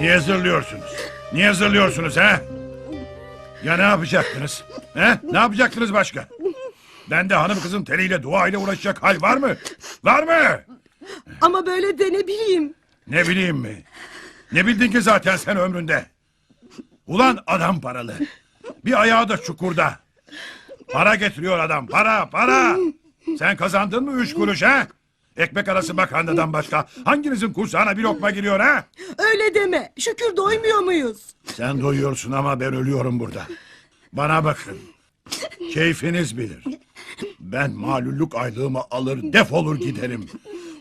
Niye zırlıyorsunuz? Niye zırlıyorsunuz ha? Ya ne yapacaktınız? He? Ne yapacaktınız başka? Ben de hanım kızın teliyle dua ile uğraşacak hal var mı? Var mı? Ama böyle de ne bileyim. Ne bileyim mi? Ne bildin ki zaten sen ömründe? Ulan adam paralı. Bir ayağı da çukurda. Para getiriyor adam. Para, para. Sen kazandın mı üç kuruş ha? Ekmek arası makarnadan başka hanginizin kursağına bir lokma giriyor ha? Öyle deme. Şükür doymuyor muyuz? Sen doyuyorsun ama ben ölüyorum burada. Bana bakın. Keyfiniz bilir. Ben malulluk aylığımı alır defolur giderim.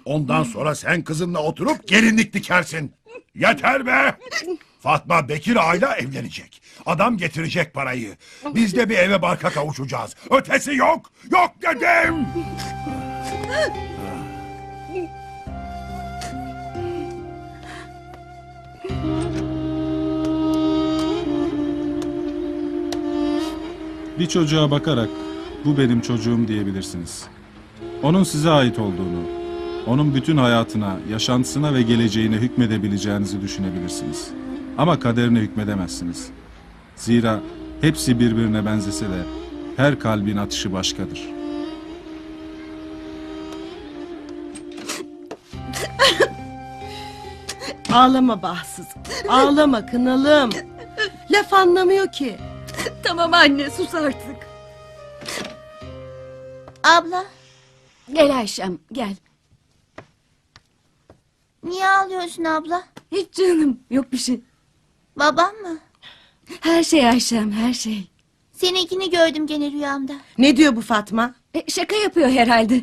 Ondan sonra sen kızımla oturup gelinlik dikersin. Yeter be! Fatma Bekir Ayla evlenecek. Adam getirecek parayı. Biz de bir eve barka kavuşacağız. Ötesi yok. Yok dedim. Bir çocuğa bakarak bu benim çocuğum diyebilirsiniz. Onun size ait olduğunu, onun bütün hayatına, yaşantısına ve geleceğine hükmedebileceğinizi düşünebilirsiniz. Ama kaderine hükmedemezsiniz. Zira hepsi birbirine benzese de her kalbin atışı başkadır. Ağlama bahtsız. Ağlama kınalım. Laf anlamıyor ki. Tamam anne sus artık. Abla, Gel Ayşem gel. niye ağlıyorsun abla? Hiç canım yok bir şey. Babam mı? Her şey Ayşem her şey. Seninkini gördüm gene rüyamda. Ne diyor bu Fatma? E, şaka yapıyor herhalde.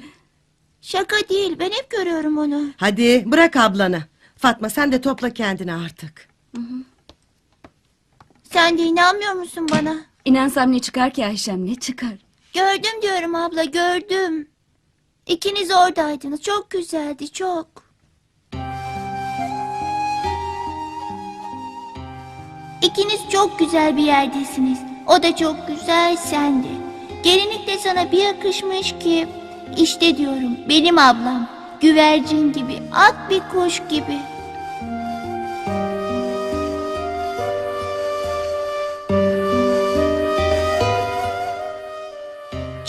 Şaka değil, ben hep görüyorum onu. Hadi bırak ablanı. Fatma sen de topla kendini artık. Sen de inanmıyor musun bana? İnansam ne çıkar ki Ayşem ne çıkar? Gördüm diyorum abla, gördüm. İkiniz oradaydınız, çok güzeldi, çok. İkiniz çok güzel bir yerdesiniz. O da çok güzel, sen de. Gelinlik de sana bir yakışmış ki... İşte diyorum, benim ablam. Güvercin gibi, at bir kuş gibi.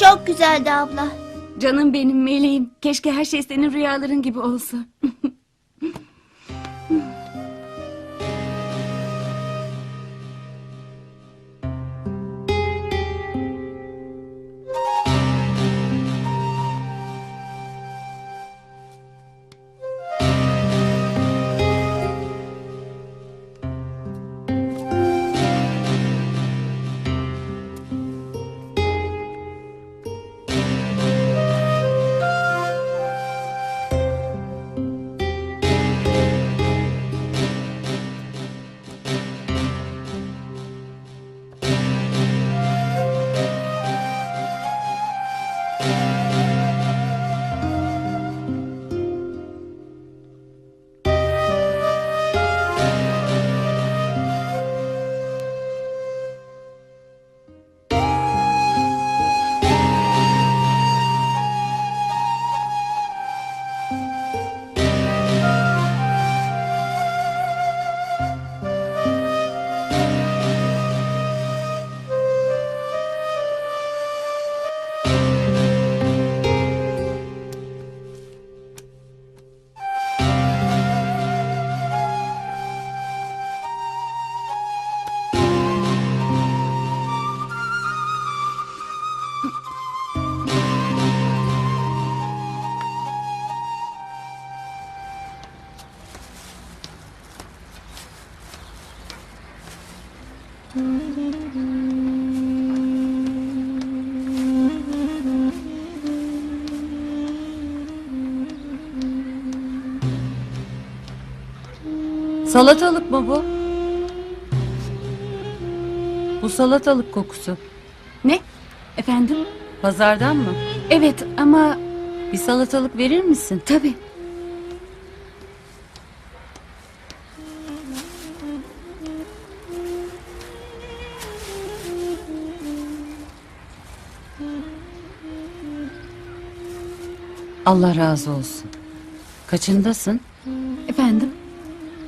Çok güzeldi abla. Canım benim meleğim. Keşke her şey senin rüyaların gibi olsa. Salatalık mı bu? Bu salatalık kokusu. Ne? Efendim? Pazardan mı? Evet ama Bir salatalık verir misin? tabii. Allah razı olsun. Kaçındasın?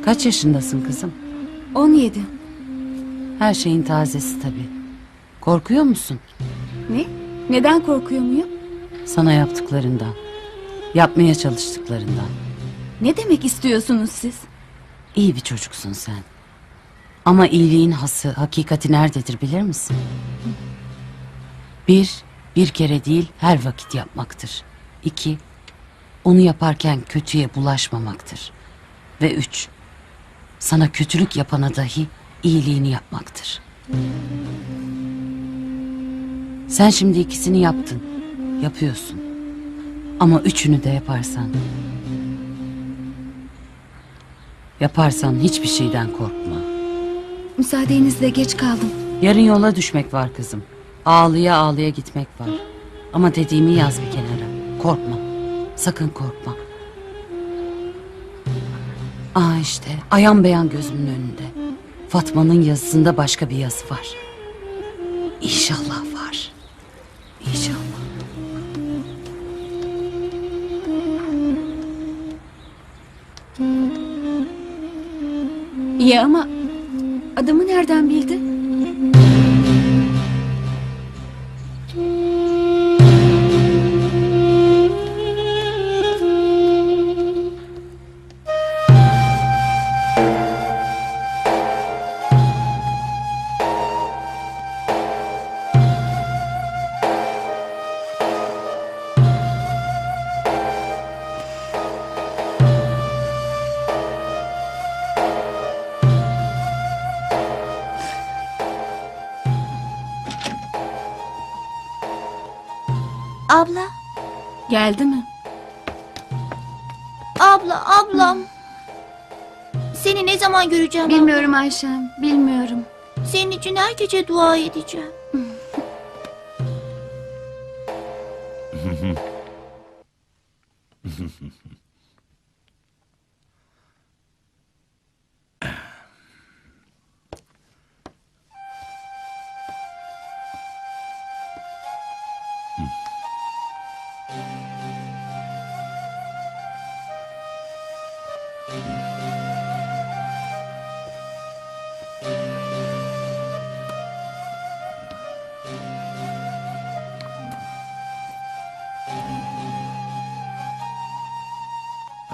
Kaç yaşındasın kızım? 17. Her şeyin tazesi tabii. Korkuyor musun? Ne? Neden korkuyor muyum? Sana yaptıklarından. Yapmaya çalıştıklarından. Ne demek istiyorsunuz siz? İyi bir çocuksun sen. Ama iyiliğin hası, hakikati nerededir bilir misin? Bir, bir kere değil her vakit yapmaktır. İki, onu yaparken kötüye bulaşmamaktır. Ve üç, sana kötülük yapana dahi iyiliğini yapmaktır. Sen şimdi ikisini yaptın, yapıyorsun. Ama üçünü de yaparsan Yaparsan hiçbir şeyden korkma. Müsaadenizle geç kaldım. Yarın yola düşmek var kızım. Ağlıya ağlıya gitmek var. Ama dediğimi yaz bir kenara. Korkma. Sakın korkma. Aa işte ayan beyan gözümün önünde. Fatma'nın yazısında başka bir yazı var. İnşallah var. İnşallah. İyi ama adımı nereden bildi? Abla, Geldi mi? abla, ablam. Seni ne zaman göreceğim? Bilmiyorum Ayşem, bilmiyorum. Senin için her gece dua edeceğim.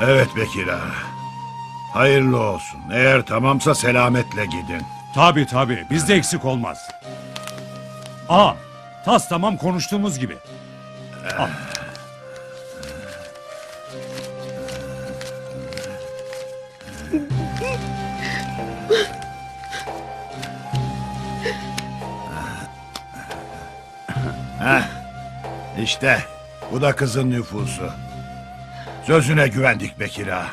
Evet Bekir ağa. Hayırlı olsun. Eğer tamamsa selametle gidin. Tabi tabi bizde eksik olmaz. Aa tas tamam konuştuğumuz gibi. İşte bu da kızın nüfusu. Sözüne güvendik Bekir ağa.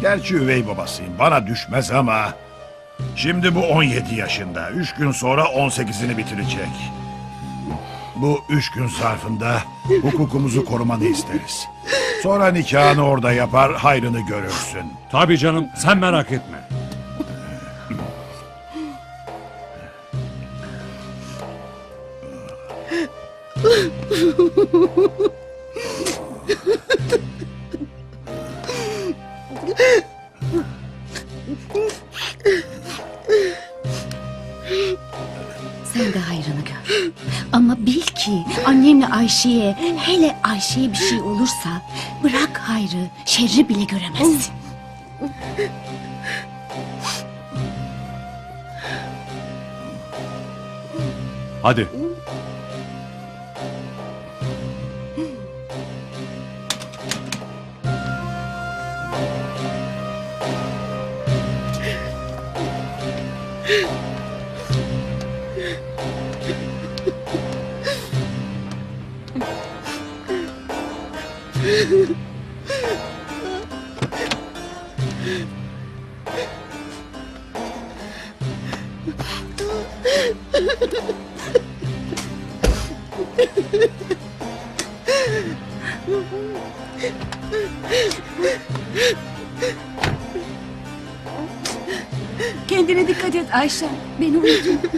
Gerçi üvey babasıyım bana düşmez ama... Şimdi bu 17 yaşında. Üç gün sonra 18'ini bitirecek. Bu üç gün zarfında hukukumuzu korumanı isteriz. Sonra nikahını orada yapar, hayrını görürsün. Tabi canım sen merak etme. Ki annemle Ayşe'ye, hele Ayşe'ye bir şey olursa bırak hayrı, şerri bile göremezsin. Hadi. Kendine dikkat et Ayşem. Beni unutma.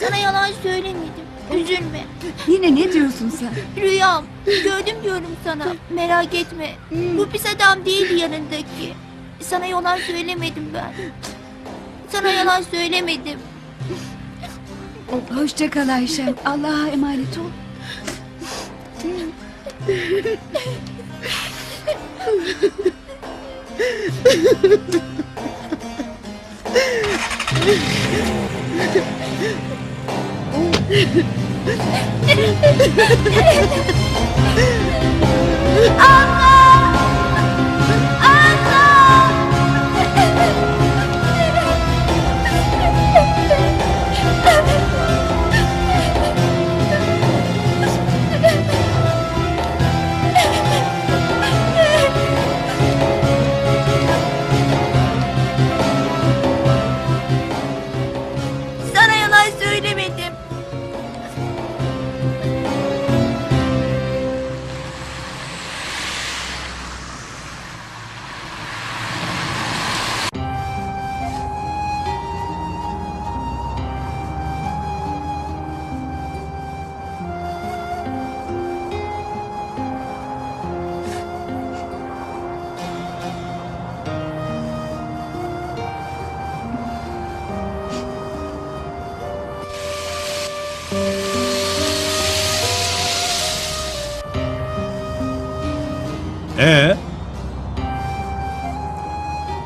Sana yalan söylemedim. Üzülme. Yine ne diyorsun sen? Rüyam. Gördüm diyorum sana. Merak etme. Bu pis adam değildi yanındaki. Sana yalan söylemedim ben. Sana yalan söylemedim. Hoşça kal Ayşem. Allah'a emanet ol. Sana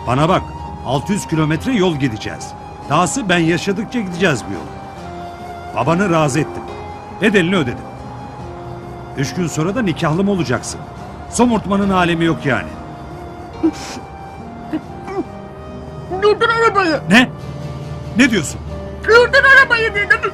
Bana bak. 600 kilometre yol gideceğiz. Dahası ben yaşadıkça gideceğiz bu yol. Babanı razı ettim. Bedelini ödedim. Üç gün sonra da nikahlım olacaksın. Somurtmanın alemi yok yani. Durdur arabayı. Ne? Ne diyorsun? Durdur arabayı dedim.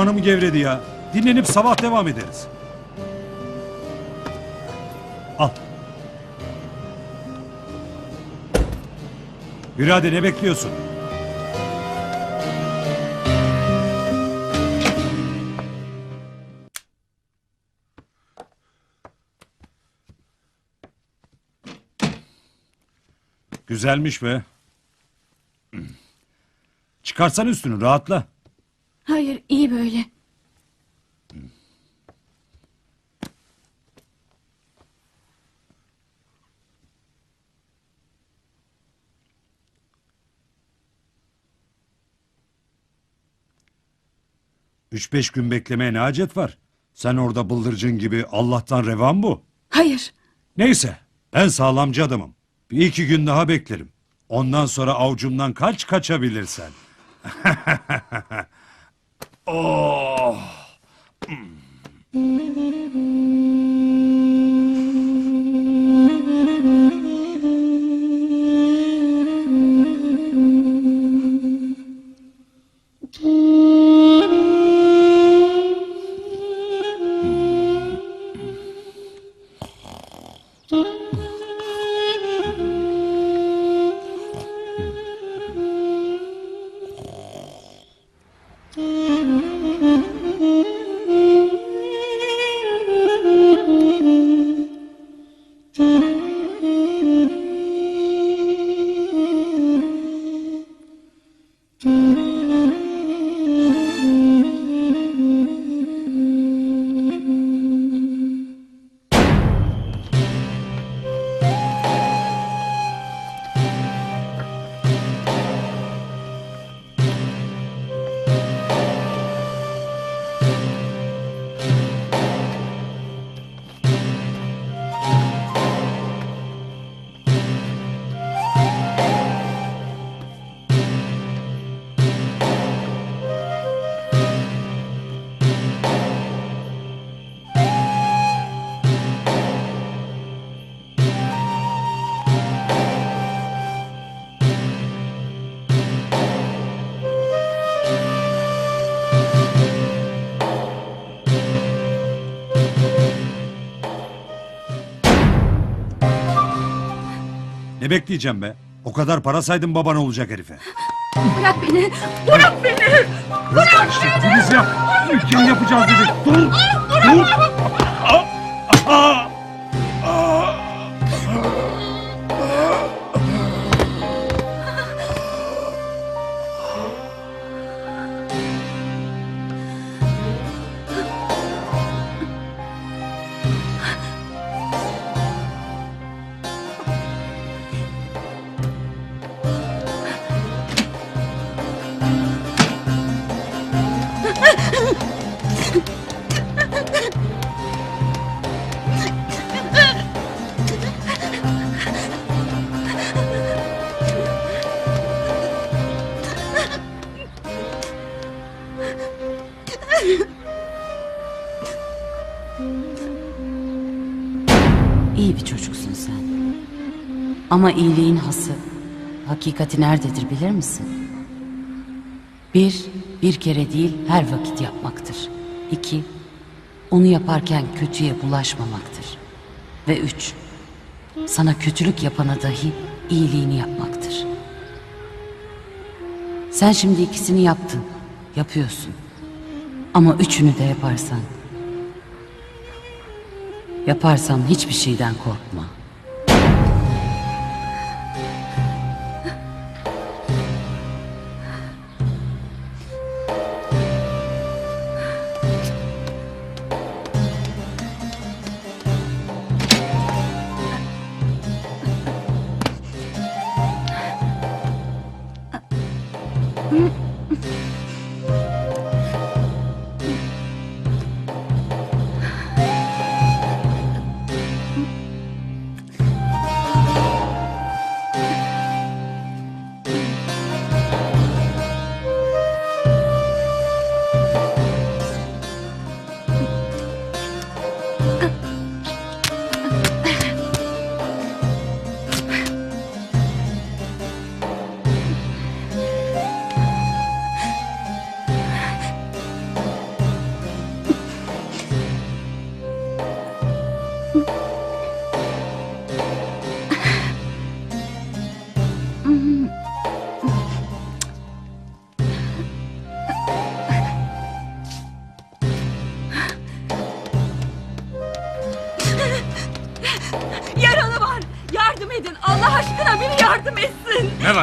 İmanım gevredi ya. Dinlenip sabah devam ederiz. Al. Yürü hadi ne bekliyorsun? Güzelmiş be. Çıkarsan üstünü rahatla. 3-5 gün beklemeye ne acet var? Sen orada bıldırcın gibi Allah'tan revan bu. Hayır. Neyse ben sağlamcı adamım. Bir iki gün daha beklerim. Ondan sonra avcumdan kaç kaçabilirsen. oh. Hmm. Ne bekleyeceğim be? O kadar para saydım baban olacak herife. Bırak beni. Bırak beni. Bırak işte Filiz ya. Ülkeyi yapacağız dedik. Dur. Dur. Aa, aa, İyi bir çocuksun sen. Ama iyiliğin hası, hakikati nerededir bilir misin? Bir, bir kere değil her vakit yapmaktır. İki, onu yaparken kötüye bulaşmamaktır. Ve üç, sana kötülük yapana dahi iyiliğini yapmaktır. Sen şimdi ikisini yaptın, yapıyorsun. Ama üçünü de yaparsan, yaparsan hiçbir şeyden korkma.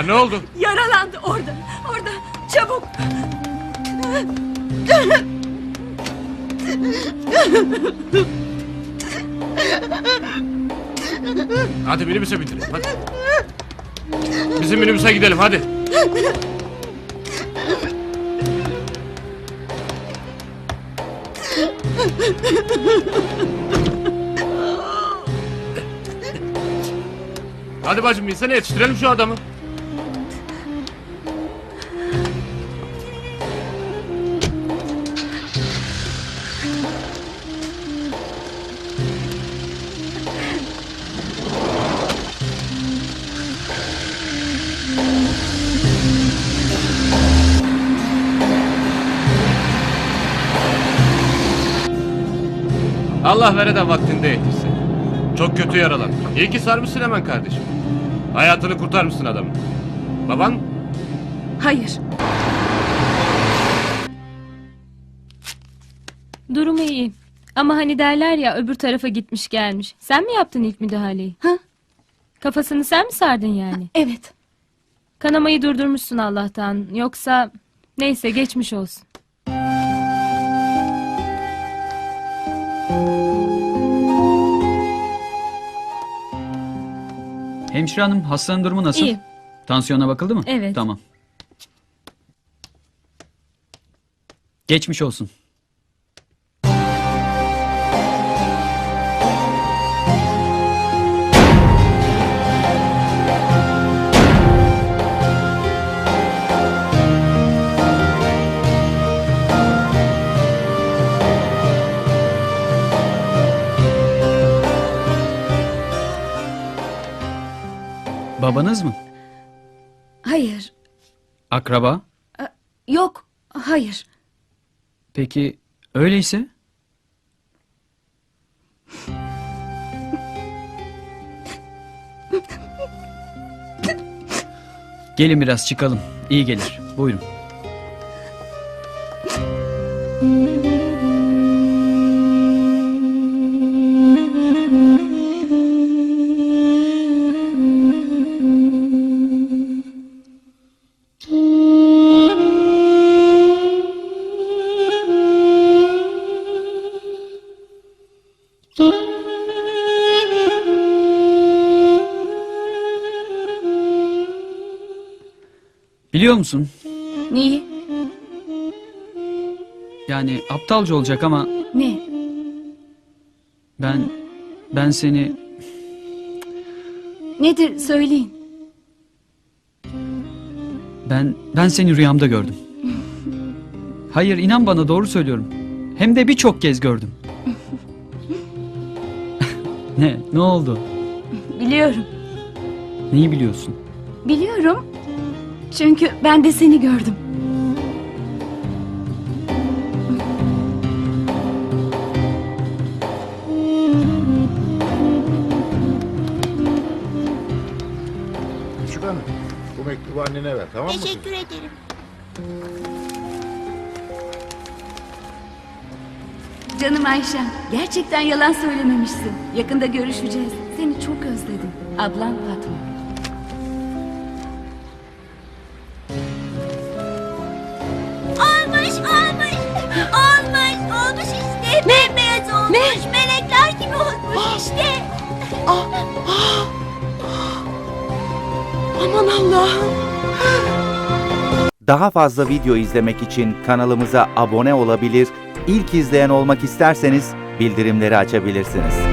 Ne oldu? Yaralandı orada. Orada. Çabuk. Hadi minibüse bindirin hadi. Bizim minibüse gidelim hadi. Hadi bacım binsene yetiştirelim şu adamı. Allah vere de vaktinde yetişsin. Çok kötü yaralandı. İyi ki sarmışsın hemen kardeşim. Hayatını kurtarmışsın adamın. Baban Hayır. Durumu iyi. Ama hani derler ya öbür tarafa gitmiş gelmiş. Sen mi yaptın ilk müdahaleyi? Ha? Kafasını sen mi sardın yani? Evet. Kanamayı durdurmuşsun Allah'tan. Yoksa neyse geçmiş olsun. Hemşire hanım hastanın durumu nasıl? İyi. Tansiyona bakıldı mı? Evet. Tamam. Geçmiş olsun. Babanız mı? Hayır. Akraba? Yok. Hayır. Peki öyleyse? Gelin biraz çıkalım. İyi gelir. Buyurun. Musun? Neyi? Yani aptalca olacak ama Ne? ben ben seni Nedir söyleyin. ben ben seni rüyamda gördüm. Hayır inan bana doğru söylüyorum. Hem de birçok kez gördüm. ne? Ne oldu? Biliyorum. Neyi biliyorsun? Biliyorum. Çünkü ben de seni gördüm. Küçük hanım, bu mektubu annene ver tamam mı? Teşekkür ederim. Canım Ayşem, gerçekten yalan söylememişsin. Yakında görüşeceğiz. Seni çok özledim. Ablam Fatma. İşte. Aman Allah'ım. Daha fazla video izlemek için kanalımıza abone olabilir, ilk izleyen olmak isterseniz bildirimleri açabilirsiniz.